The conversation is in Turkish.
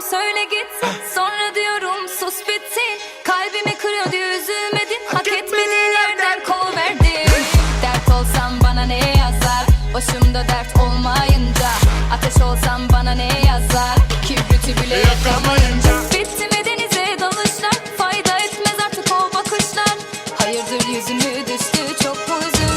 söyle git Sonra diyorum sus bitsin. Kalbimi kırıyordu üzülmedin Hak etmediğin yerden kovverdin Dert olsam bana ne yazar? Başımda dert olmayınca Ateş olsam bana ne yazar? Kibriti bile yakamayınca. Bitti mi denize dalışlar? Fayda etmez artık o bakışlar. Hayırdır yüzümü düştü çok mu üzüldüm